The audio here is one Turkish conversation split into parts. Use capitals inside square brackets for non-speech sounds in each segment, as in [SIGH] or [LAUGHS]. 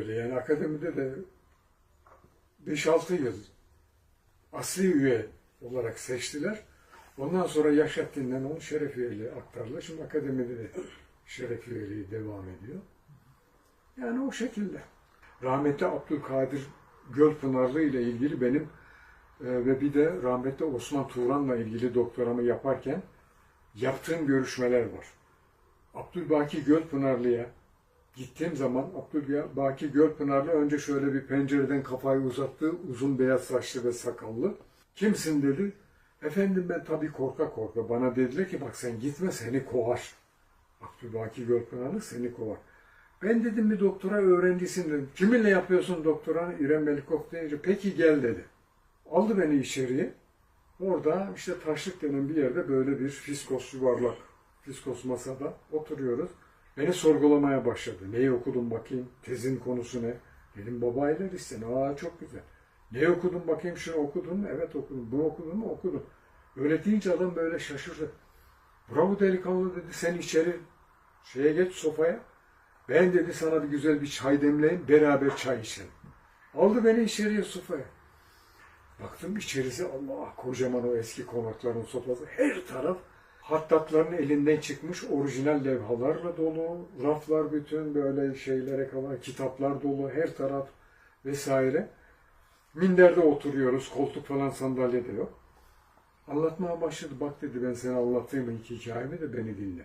öyle yani akademide de 5-6 yıl asli üye olarak seçtiler. Ondan sonra Yaşattin'den onu şeref üyeliği aktardılar. Şimdi akademide de şeref üyeliği devam ediyor. Yani o şekilde. Rahmetli Abdülkadir Gölpınarlı ile ilgili benim e, ve bir de rahmetli Osman Turan'la ilgili doktoramı yaparken yaptığım görüşmeler var. Abdülbaki Gölpınarlı'ya gittiğim zaman Abdülbaki Gölpınarlı önce şöyle bir pencereden kafayı uzattı. Uzun beyaz saçlı ve sakallı. Kimsin dedi. Efendim ben tabii korka korka. Bana dediler ki bak sen gitme seni kovar. Abdülbaki Gölpınarlı seni kovar. Ben dedim bir doktora öğrencisin dedim. Kiminle yapıyorsun doktoranı? İrem Melikok deyince peki gel dedi. Aldı beni içeriye. Orada işte taşlık denen bir yerde böyle bir fiskos yuvarlak, fiskos masada oturuyoruz. Beni sorgulamaya başladı. Neyi okudun bakayım? Tezin konusu ne? Dedim babayla listen. Aa çok güzel. Ne okudun bakayım şunu okudun mu? Evet okudum. Bunu okudun mu? Okudum. Öyle deyince adam böyle şaşırdı. Bravo delikanlı dedi sen içeri şeye geç sofaya. Ben dedi sana bir güzel bir çay demleyin beraber çay içelim. Aldı beni içeriye sofaya. Baktım içerisi Allah kocaman o eski konakların sofrası. Her taraf hattatların elinden çıkmış orijinal levhalarla dolu. Raflar bütün böyle şeylere kadar kitaplar dolu her taraf vesaire. Minderde oturuyoruz. Koltuk falan sandalye de yok. Anlatmaya başladı. Bak dedi ben sana anlattığım iki hikayemi de beni dinle.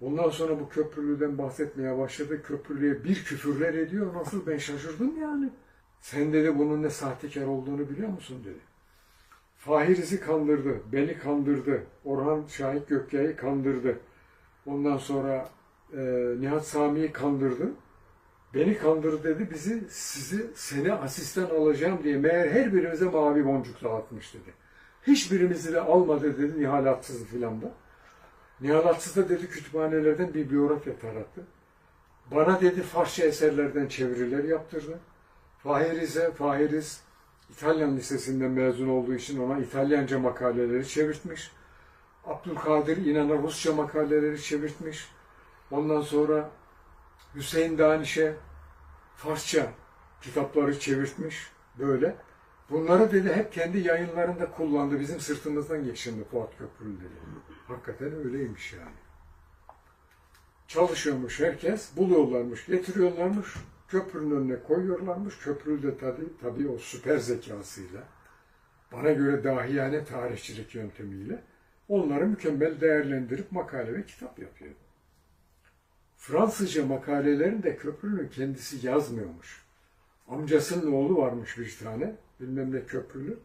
Ondan sonra bu köprülüden bahsetmeye başladı. Köprülüye bir küfürler ediyor. Nasıl ben şaşırdım yani. Sen dedi bunun ne sahtekar olduğunu biliyor musun dedi. Fahiriz'i kandırdı, beni kandırdı, Orhan Şahit Gökyay'ı kandırdı. Ondan sonra e, Nihat Sami'yi kandırdı. Beni kandırdı dedi, bizi, sizi, seni asistan alacağım diye meğer her birimize mavi boncuk dağıtmış dedi. Hiçbirimizi de almadı dedi Nihalatsız filan da. Nihalatsız da dedi kütüphanelerden bibliografya tarattı. Bana dedi Farsça eserlerden çeviriler yaptırdı. Fahiriz'e, Fahiriz İtalyan Lisesi'nden mezun olduğu için ona İtalyanca makaleleri çevirtmiş. Abdülkadir İnan'a Rusça makaleleri çevirtmiş. Ondan sonra Hüseyin Daniş'e Farsça kitapları çevirtmiş. Böyle. Bunları dedi hep kendi yayınlarında kullandı. Bizim sırtımızdan geçindi Fuat Köprülü dedi. Hakikaten öyleymiş yani. Çalışıyormuş herkes, buluyorlarmış, getiriyorlarmış, köprünün önüne koyuyorlarmış. Köprülü de tabii, tabii o süper zekasıyla, bana göre dahiyane tarihçilik yöntemiyle onları mükemmel değerlendirip makale ve kitap yapıyor. Fransızca makalelerini de Köprülü'nün kendisi yazmıyormuş. Amcasının oğlu varmış bir tane, bilmem ne Köprülü.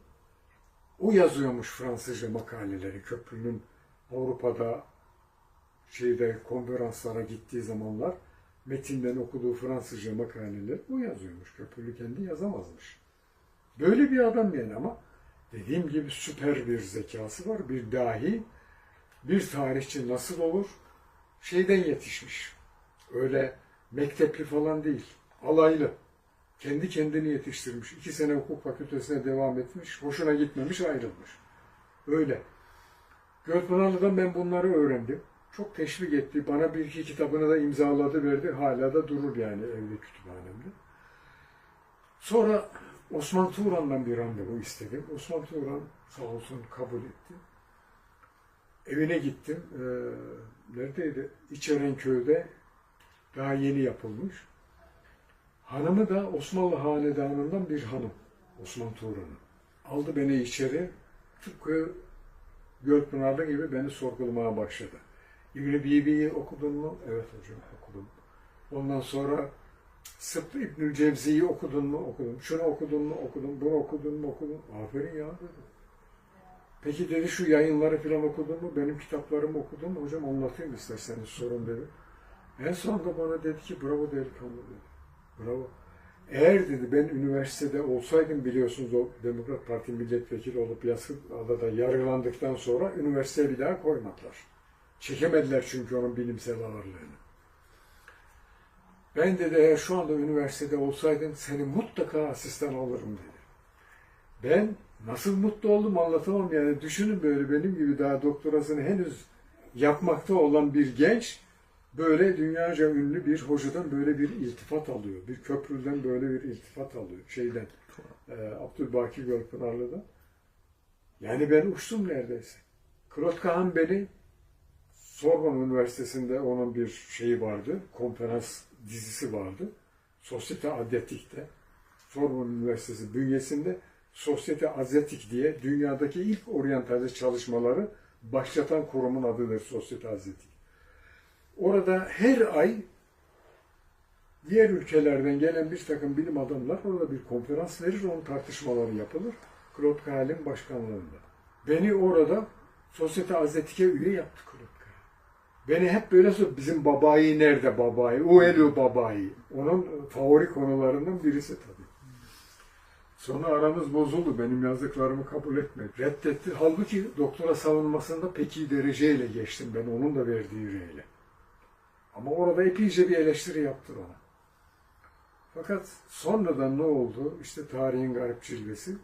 O yazıyormuş Fransızca makaleleri Köprülü'nün Avrupa'da şeyde konferanslara gittiği zamanlar metinden okuduğu Fransızca makaleler o yazıyormuş. Köprülü kendi yazamazmış. Böyle bir adam yani ama dediğim gibi süper bir zekası var. Bir dahi, bir tarihçi nasıl olur? Şeyden yetişmiş. Öyle mektepli falan değil. Alaylı. Kendi kendini yetiştirmiş. İki sene hukuk fakültesine devam etmiş. Hoşuna gitmemiş ayrılmış. Öyle. Gölpınarlı'dan ben bunları öğrendim. Çok teşvik etti. Bana bir iki kitabını da imzaladı verdi. Hala da durur yani evde kütüphanemde. Sonra Osman Turan'dan bir randevu istedim. Osman Turan sağ olsun kabul etti. Evine gittim. Ee, neredeydi? İçerenköy'de daha yeni yapılmış. Hanımı da Osmanlı hanedanından bir hanım. Osman Turan'ın. Aldı beni içeri. Tıpkı Gölpınarlı gibi beni sorgulamaya başladı. İbn-i Bibi'yi okudun mu? Evet hocam okudum. Ondan sonra Sıpt İbnül Cevzi'yi okudun mu? Okudum. Şunu okudun mu? Okudum. Bunu okudun mu? Okudum. Aferin ya dedim. Peki dedi şu yayınları falan okudun mu? Benim kitaplarımı okudun mu? Hocam anlatayım isterseniz sorun dedi. En sonunda bana dedi ki bravo delikanlı dedi. Bravo. Eğer dedi ben üniversitede olsaydım biliyorsunuz o Demokrat Parti milletvekili olup Yassıada'da yargılandıktan sonra üniversiteye bir daha koymadılar. Çekemediler çünkü onun bilimsel ağırlığını. Ben dedi eğer şu anda üniversitede olsaydın seni mutlaka asistan alırım dedi. Ben nasıl mutlu oldum anlatamam yani. Düşünün böyle benim gibi daha doktorasını henüz yapmakta olan bir genç böyle dünyaca ünlü bir hocadan böyle bir iltifat alıyor. Bir köprüden böyle bir iltifat alıyor. Şeyden, e, Abdülbaki Gölpınarlı'dan. Yani ben uçtum neredeyse. Claude Kahan beni Sorbonne Üniversitesi'nde onun bir şeyi vardı, konferans dizisi vardı. Sosyete Adletik'te, Sorbonne Üniversitesi bünyesinde Sosyete Azyatik diye dünyadaki ilk oryantalist çalışmaları başlatan kurumun adıdır Sosyete Azyatik. Orada her ay diğer ülkelerden gelen bir takım bilim adamlar orada bir konferans verir, onun tartışmaları yapılır. Claude Kahl'in başkanlığında. Beni orada Sosyete Azyatik'e üye yaptı Claude. Beni hep böyle sor, bizim babayı nerede babayı? O elo babayı. Onun favori konularından birisi tabii. Sonra aramız bozuldu. Benim yazdıklarımı kabul etmedi. Reddetti. Halbuki doktora savunmasında pek iyi dereceyle geçtim ben onun da verdiği reyle. Ama orada epeyce bir eleştiri yaptı ona. Fakat sonradan ne oldu? İşte tarihin garip cilvesi.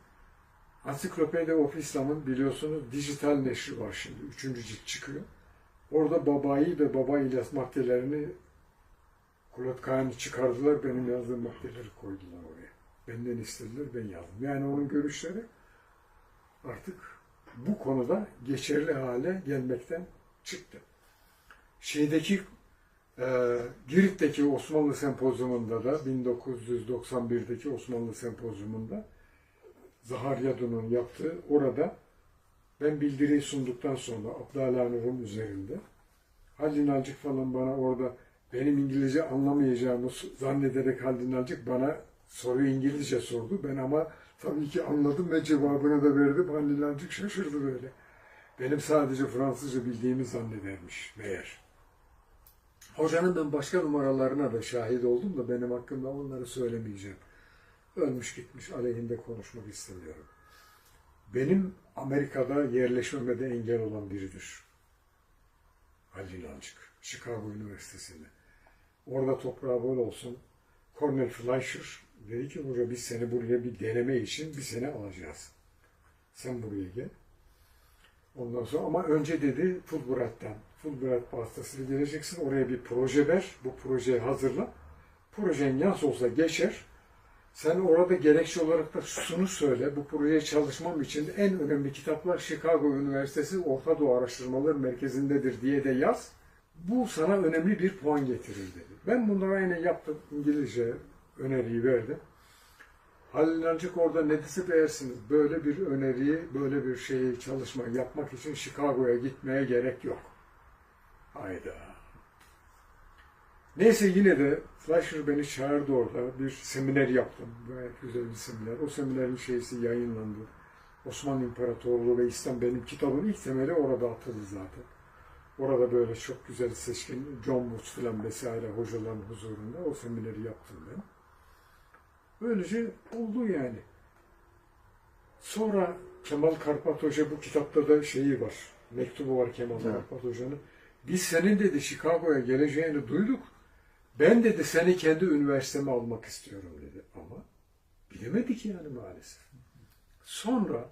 Ansiklopedi of İslam'ın biliyorsunuz dijital neşri var şimdi. Üçüncü cilt çıkıyor. Orada babayı ve baba ilyas maddelerini Kulat Kağan'ı çıkardılar. Benim yazdığım maddeleri koydular oraya. Benden istediler, ben yazdım. Yani onun görüşleri artık bu konuda geçerli hale gelmekten çıktı. Şeydeki e, Girit'teki Osmanlı Sempozyumunda da 1991'deki Osmanlı Sempozyumunda Zahar Yadun'un yaptığı orada ben bildiriyi sunduktan sonra Abdallah Nur'un üzerinde Halil Nalcık falan bana orada benim İngilizce anlamayacağımı zannederek Halil Nalcık bana soruyu İngilizce sordu. Ben ama tabii ki anladım ve cevabını da verdim. Halil Nalcık şaşırdı böyle. Benim sadece Fransızca bildiğimi zannedermiş meğer. Hocanın ben başka numaralarına da şahit oldum da benim hakkımda onları söylemeyeceğim. Ölmüş gitmiş aleyhinde konuşmak istemiyorum. Benim Amerika'da yerleşmeme de engel olan biridir. Halil Alcık, Chicago Üniversitesi'nde. Orada toprağı bol olsun. Cornel Fleischer dedi ki hoca biz seni buraya bir deneme için bir sene alacağız. Sen buraya gel. Ondan sonra ama önce dedi Fulbright'tan, Fulbright vasıtasıyla geleceksin. Oraya bir proje ver. Bu projeyi hazırla. Projen nasıl olsa geçer. Sen orada gerekçe olarak da şunu söyle. Bu projeye çalışmam için en önemli kitaplar Chicago Üniversitesi Orta Doğu Araştırmaları Merkezi'ndedir diye de yaz. Bu sana önemli bir puan getirir dedi. Ben bunları aynen yaptım. İngilizce öneriyi verdim. Halil Nancık orada ne dese beğersiniz. Böyle bir öneriyi, böyle bir şeyi çalışma yapmak için Chicago'ya gitmeye gerek yok. Hayda. Neyse yine de Fleischer beni çağırdı orada. Bir seminer yaptım. Gayet güzel bir seminer. O seminerin şeysi yayınlandı. Osmanlı İmparatorluğu ve İslam benim kitabın ilk temeli orada atıldı zaten. Orada böyle çok güzel seçkin John Woods falan vesaire hocaların huzurunda o semineri yaptım ben. Böylece oldu yani. Sonra Kemal Karpat Hoca bu kitapta da şeyi var. Mektubu var Kemal Evet. Karpat Hoca'nın. Biz senin dedi Chicago'ya geleceğini duyduk. Ben dedi seni kendi üniversiteme almak istiyorum dedi. Ama bilemedik yani maalesef. Sonra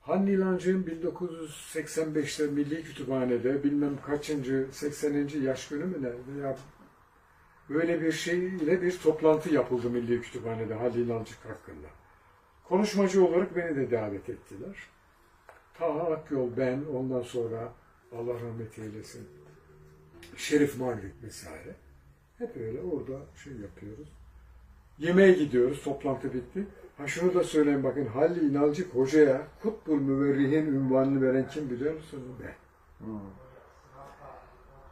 Hanni İlancı'nın 1985'te Milli Kütüphane'de bilmem kaçıncı 80. yaş günü mü ne veya böyle bir şey ile bir toplantı yapıldı Milli Kütüphane'de Halil İlancık hakkında. Konuşmacı olarak beni de davet ettiler. Taha Akyol, ben, ondan sonra Allah rahmet eylesin, Şerif Margit vesaire. Hep öyle orada şey yapıyoruz. Yemeğe gidiyoruz, toplantı bitti. Ha şunu da söyleyeyim bakın, Halil İnalcık Hoca'ya Kutbul Müverrihin ünvanını veren kim biliyor musunuz? Ben. Hmm.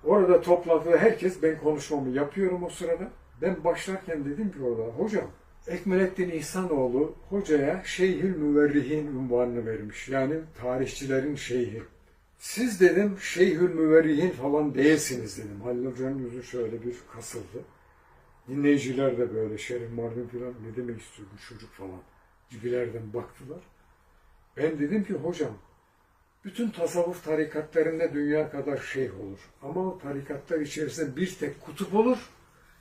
Orada toplantıda herkes, ben konuşmamı yapıyorum o sırada. Ben başlarken dedim ki orada, hocam Ekmelettin İhsanoğlu hocaya Şeyhül Müverrihin unvanını vermiş. Yani tarihçilerin şeyhi. Siz dedim Şeyhül Müverrihin falan değilsiniz dedim. Halil Hoca'nın yüzü şöyle bir kasıldı. Dinleyiciler de böyle Şerif Mardin falan ne demek istiyor bu çocuk falan gibilerden baktılar. Ben dedim ki hocam bütün tasavvuf tarikatlarında dünya kadar şeyh olur. Ama o tarikatlar içerisinde bir tek kutup olur.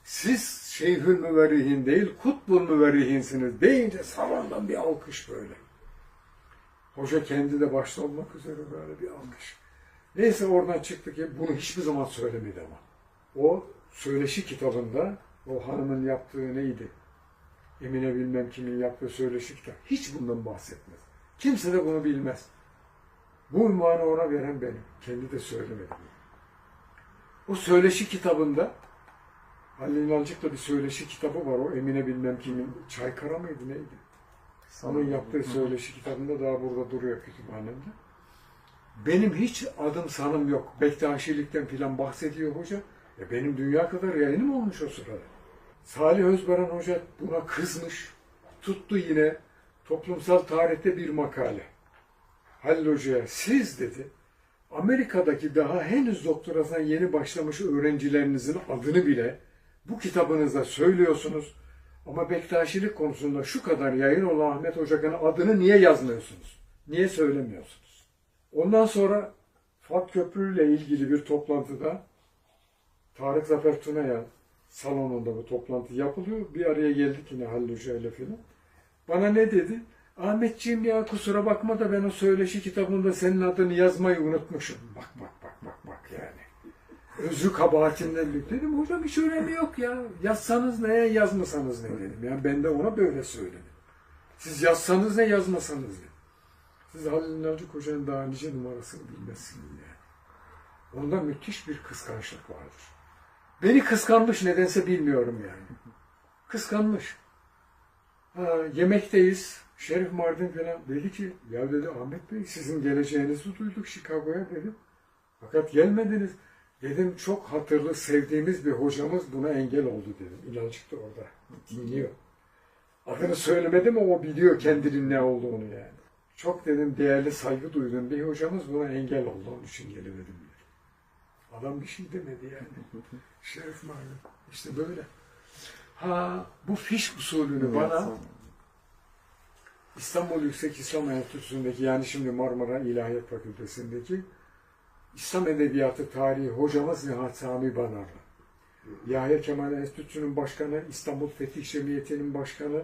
Siz şeyhül müverrihin değil, kutbul müverrihinsiniz deyince salondan bir alkış böyle. Hoca kendi de başta olmak üzere böyle bir alkış. Neyse oradan çıktı ki bunu hiçbir zaman söylemedi ama. O söyleşi kitabında o hanımın yaptığı neydi? Emine bilmem kimin yaptığı söyleşi kitap. Hiç bundan bahsetmez. Kimse de bunu bilmez. Bu ünvanı ona veren benim. Kendi de söylemedi. O söyleşi kitabında Halil İnancık'ta bir söyleşi kitabı var. O Emine bilmem kimin. Çaykara mıydı neydi? Onun yaptığı söyleşi kitabında daha burada duruyor kütüphanemde. Benim hiç adım sanım yok. Bektaşilikten filan bahsediyor hoca. E benim dünya kadar yayınım olmuş o sırada. Salih Özbaran Hoca buna kızmış. Tuttu yine toplumsal tarihte bir makale. Halil Hoca'ya siz dedi Amerika'daki daha henüz doktorasına yeni başlamış öğrencilerinizin adını bile bu kitabınızda söylüyorsunuz. Ama Bektaşilik konusunda şu kadar yayın olan Ahmet Ocak'ın adını niye yazmıyorsunuz? Niye söylemiyorsunuz? Ondan sonra Fuat Köprü ile ilgili bir toplantıda Tarık Zafer Tuna'ya salonunda bu toplantı yapılıyor. Bir araya geldik yine Halil Hoca ile filan. Bana ne dedi? Ahmetciğim ya kusura bakma da ben o söyleşi kitabında senin adını yazmayı unutmuşum. Bak bak. Özrü kabahatinden büyük dedim. Hocam hiç önemi yok ya. Yazsanız ne yazmasanız ne dedim. Yani ben de ona böyle söyledim. Siz yazsanız ne yazmasanız ne. Siz Halil Nalcık Hoca'nın daha nice numarasını bilmezsiniz yani. Onda müthiş bir kıskançlık vardır. Beni kıskanmış nedense bilmiyorum yani. Kıskanmış. Ha, yemekteyiz. Şerif Mardin falan dedi ki ya dedi Ahmet Bey sizin geleceğinizi duyduk Chicago'ya dedim. Fakat gelmediniz. Dedim çok hatırlı sevdiğimiz bir hocamız buna engel oldu dedim. İnancık da orada dinliyor. Adını söylemedim ama o biliyor kendinin ne olduğunu yani. Çok dedim değerli saygı duyduğum bir hocamız buna engel oldu onun için gelemedim. Adam bir şey demedi yani. [LAUGHS] Şerif Mardin. İşte böyle. Ha bu fiş usulünü bana İstanbul Yüksek İslam Enstitüsü'ndeki yani şimdi Marmara İlahiyat Fakültesi'ndeki İslam Edebiyatı Tarihi hocamız Nihat Sami Banarlı. Yahya Kemal Enstitüsü'nün başkanı, İstanbul Fetih Cemiyeti'nin başkanı,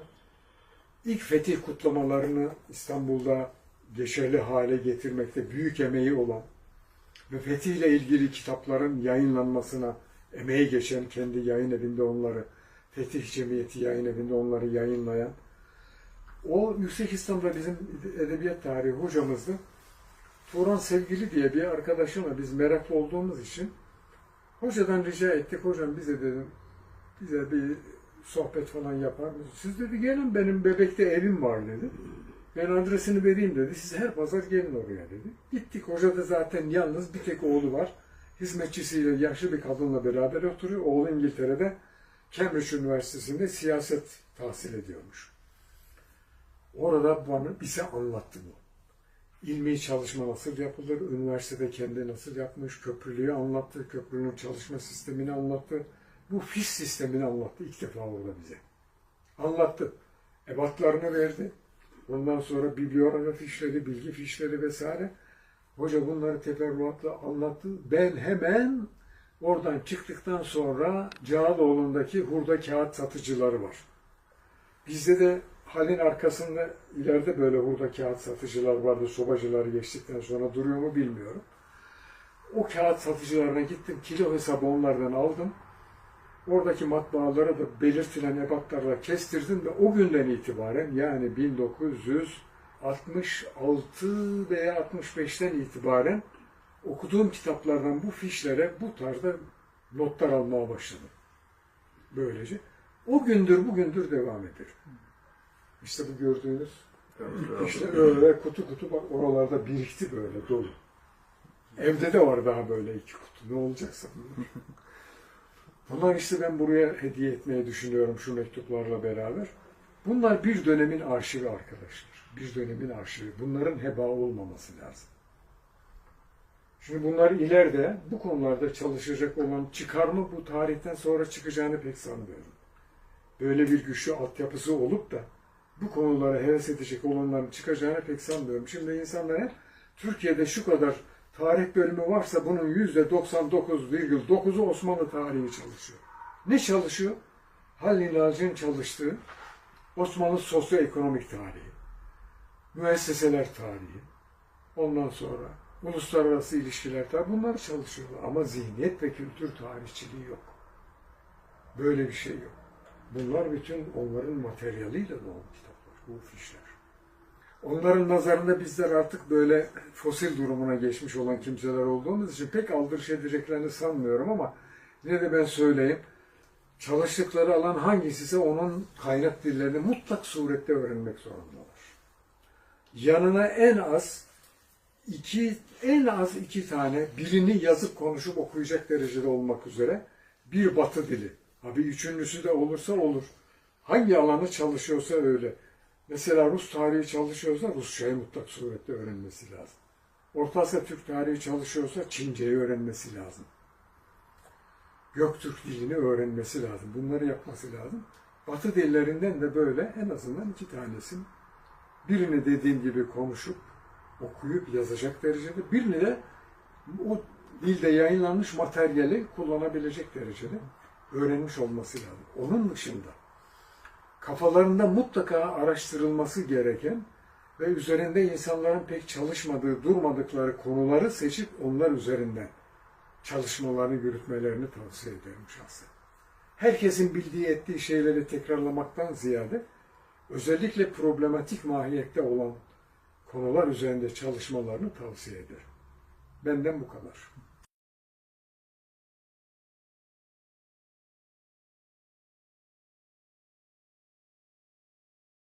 ilk fetih kutlamalarını İstanbul'da geçerli hale getirmekte büyük emeği olan ve fetihle ilgili kitapların yayınlanmasına emeği geçen kendi yayın evinde onları, Fetih Cemiyeti yayın evinde onları yayınlayan, o Yüksek İslam'da bizim edebiyat tarihi hocamızdı. Turan Sevgili diye bir arkadaşımla biz meraklı olduğumuz için hocadan rica ettik. Hocam bize dedim bize bir sohbet falan yapar mısınız? Siz dedi gelin benim bebekte evim var dedi. Ben adresini vereyim dedi. Siz her pazar gelin oraya dedi. Gittik. Hoca da zaten yalnız bir tek oğlu var. Hizmetçisiyle yaşlı bir kadınla beraber oturuyor. Oğlu İngiltere'de Cambridge Üniversitesi'nde siyaset tahsil ediyormuş. Orada bana bize anlattı bu. İlmi çalışma nasıl yapılır, üniversitede kendi nasıl yapmış, köprülüğü anlattı, köprünün çalışma sistemini anlattı. Bu fiş sistemini anlattı ilk defa orada bize. Anlattı. Ebatlarını verdi. Ondan sonra bibliografi fişleri, bilgi fişleri vesaire. Hoca bunları teferruatla anlattı. Ben hemen oradan çıktıktan sonra Cağaloğlu'ndaki hurda kağıt satıcıları var. Bizde de halin arkasında ileride böyle hurda kağıt satıcılar vardı. Sobacıları geçtikten sonra duruyor mu bilmiyorum. O kağıt satıcılarına gittim. Kilo hesabı onlardan aldım. Oradaki matbaalara da belirtilen ebatlarla kestirdim ve o günden itibaren yani 1966 veya 65'ten itibaren okuduğum kitaplardan bu fişlere bu tarzda notlar almaya başladım. Böylece. O gündür bugündür devam eder. İşte bu gördüğünüz işte öyle kutu kutu bak oralarda birikti böyle dolu. Evde de var daha böyle iki kutu. Ne olacaksa bunlar. Bunlar işte ben buraya hediye etmeyi düşünüyorum şu mektuplarla beraber. Bunlar bir dönemin arşivi arkadaşlar. Bir dönemin arşivi. Bunların heba olmaması lazım. Şimdi bunlar ileride bu konularda çalışacak olan çıkar mı bu tarihten sonra çıkacağını pek sanmıyorum. Böyle bir güçlü altyapısı olup da bu konulara heves edecek olanların çıkacağını pek sanmıyorum. Şimdi insanlara Türkiye'de şu kadar tarih bölümü varsa bunun yüzde 99,9'u Osmanlı tarihi çalışıyor. Ne çalışıyor? Halil İnalcı'nın çalıştığı Osmanlı sosyoekonomik tarihi, müesseseler tarihi, ondan sonra uluslararası ilişkiler tabi bunlar çalışıyorlar ama zihniyet ve kültür tarihçiliği yok. Böyle bir şey yok. Bunlar bütün onların materyaliyle dolu kitaplar, bu fişler. Onların nazarında bizler artık böyle fosil durumuna geçmiş olan kimseler olduğumuz için pek aldırış edeceklerini sanmıyorum ama yine de ben söyleyeyim. Çalıştıkları alan hangisi ise onun kaynak dillerini mutlak surette öğrenmek zorundalar. Yanına en az iki, en az iki tane birini yazıp konuşup okuyacak derecede olmak üzere bir batı dili. Abi üçüncüsü de olursa olur. Hangi alanı çalışıyorsa öyle. Mesela Rus tarihi çalışıyorsa Rusçayı mutlak surette öğrenmesi lazım. Orta Asya Türk tarihi çalışıyorsa Çince'yi öğrenmesi lazım. Göktürk dilini öğrenmesi lazım. Bunları yapması lazım. Batı dillerinden de böyle en azından iki tanesini birini dediğim gibi konuşup okuyup yazacak derecede birini de o dilde yayınlanmış materyali kullanabilecek derecede öğrenmiş olması lazım. Onun dışında kafalarında mutlaka araştırılması gereken ve üzerinde insanların pek çalışmadığı, durmadıkları konuları seçip onlar üzerinden çalışmalarını yürütmelerini tavsiye ederim şahsen. Herkesin bildiği ettiği şeyleri tekrarlamaktan ziyade özellikle problematik mahiyette olan konular üzerinde çalışmalarını tavsiye ederim. Benden bu kadar.